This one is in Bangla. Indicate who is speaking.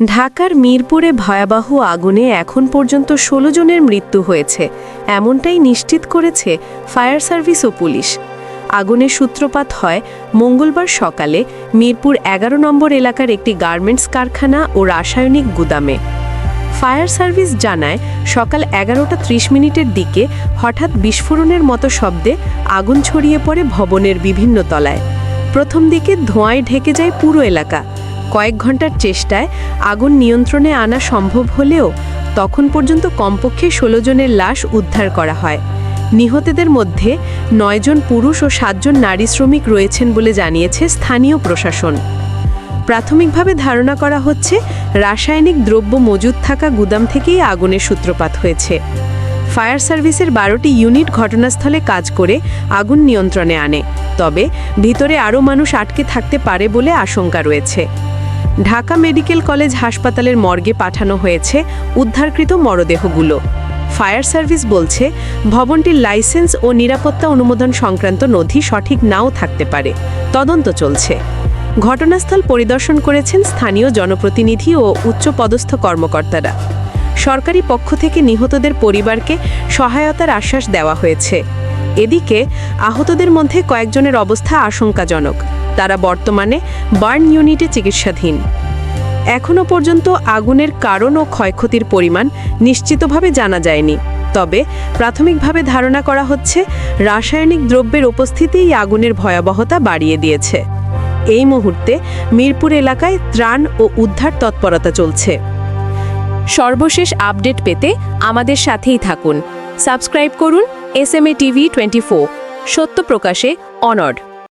Speaker 1: ঢাকার মিরপুরে ভয়াবহ আগুনে এখন পর্যন্ত ১৬ জনের মৃত্যু হয়েছে, এমনটাই নিশ্চিত করেছে ফায়ার সার্ভিস ও পুলিশ। আগুনের সূত্রপাত হয় মঙ্গলবার সকালে মিরপুর এগারো নম্বর এলাকার একটি গার্মেন্টস কারখানা ও রাসায়নিক গুদামে। ফায়ার সার্ভিস জানায়, সকাল এগারোটা ত্রিশ মিনিটের দিকে হঠাৎ বিস্ফোরণের মতো শব্দে আগুন ছড়িয়ে পড়ে ভবনের বিভিন্ন তলায়। প্রথম দিকে ধোঁয়ায় ঢেকে যায় পুরো এলাকা। কয়েক ঘণ্টার চেষ্টায় আগুন নিয়ন্ত্রণে আনা সম্ভব হলেও তখন পর্যন্ত কমপক্ষে ষোলো জনের লাশ উদ্ধার করা হয়। নিহতদের মধ্যে নয়জন পুরুষ ও সাতজন নারী শ্রমিক রয়েছেন বলে জানিয়েছে স্থানীয় প্রশাসন। প্রাথমিকভাবে ধারণা করা হচ্ছে, রাসায়নিক দ্রব্য মজুদ থাকা গুদাম থেকেই আগুনের সূত্রপাত হয়েছে। ফায়ার সার্ভিসের বারোটি ইউনিট ঘটনাস্থলে কাজ করে আগুন নিয়ন্ত্রণে আনে। তবে ভিতরে আরও মানুষ আটকে থাকতে পারে বলে আশঙ্কা রয়েছে। ঢাকা মেডিকেল কলেজ হাসপাতালের মর্গে পাঠানো হয়েছে উদ্ধারকৃত মরদেহগুলো। ফায়ার সার্ভিস বলছে, ভবনটির লাইসেন্স ও নিরাপত্তা অনুমোদন সংক্রান্ত নথি সঠিক নাও থাকতে পারে। তদন্ত চলছে। ঘটনাস্থল পরিদর্শন করেছেন স্থানীয় জনপ্রতিনিধি ও উচ্চপদস্থ কর্মকর্তারা। সরকারি পক্ষ থেকে নিহতদের পরিবারকে সহায়তার আশ্বাস দেওয়া হয়েছে। এদিকে আহতদের মধ্যে কয়েকজনের অবস্থা আশঙ্কাজনক। তারা বর্তমানে বার্ন ইউনিটে চিকিৎসাধীন। এখনও পর্যন্ত আগুনের কারণ ও ক্ষয়ক্ষতির পরিমাণ নিশ্চিতভাবে জানা যায়নি। তবে প্রাথমিকভাবে ধারণা করা হচ্ছে, রাসায়নিক দ্রব্যের উপস্থিতিই আগুনের ভয়াবহতা বাড়িয়ে দিয়েছে। এই মুহূর্তে মিরপুর এলাকায় ত্রাণ ও উদ্ধার তৎপরতা চলছে। সর্বশেষ আপডেট পেতে আমাদের সাথেই থাকুন। সাবস্ক্রাইব করুন S M A TV twenty সত্য প্রকাশে অনড়।